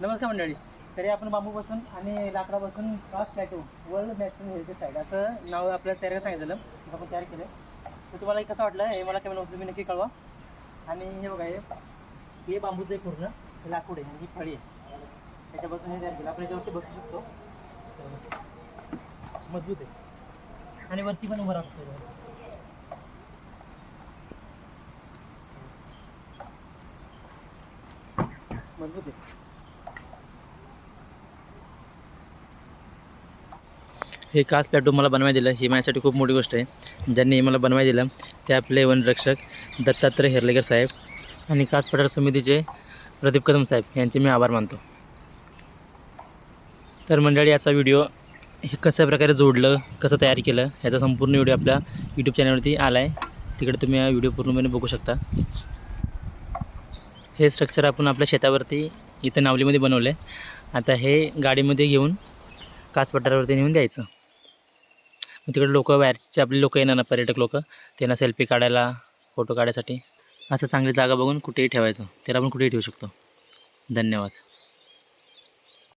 नमस्कार मंडळी. तरी आपण बांबूपासून आणि लाकडापासून पाच plateau world national heritage site असं नाव आपल्याला तयार सांगितलं आपण तयार केलं तर तुम्हाला हे कसं वाटलं हे मला कमेंट तुम्ही नक्की कळवा. आणि हे बघा हे हे बांबूचं आहे पूर्ण हे लाकूड आहे आणि ही फळी आहे. त्याच्यापासून हे तयार केलं. आपण याच्यावरती बसू शकतो. मजबूत आहे. आणि वरती पण उभं राहतो मजबूत आहे. हे काच प्लॅटो मला बनवाय दिलं. ही माझ्यासाठी खूप मोठी गोष्ट आहे. ज्यांनी मला बनवाय दिलं ते आपले वनरक्षक दत्तात्रय हेर्लेकर साहेब आणि कास पठार समितीचे प्रदीप कदम साहेब यांचे मी आभार मानतो. तर मंडळी याचा व्हिडिओ हे कशा प्रकारे जोडलं कसं तयार केलं ह्याचा संपूर्ण व्हिडिओ आपल्या यूट्यूब चॅनलवरती आला आहे तिकडे तुम्ही हा व्हिडिओ पूर्णपणे बघू शकता. हे स्ट्रक्चर आपण आपल्या शेतावरती इथं नावलीमध्ये बनवलं आहे आता हे गाडीमध्ये घेऊन कास पठारावरती नेऊन द्यायचं. तिकडे लोक बाहेरचे आपले लोक येणार ना पर्यटक लोक. त्यांना सेल्फी काढायला फोटो काढायसाठी. असं चांगली जागा बघून कुठेही ठेवायचं. त्याला आपण कुठेही ठेवू शकतो. धन्यवाद.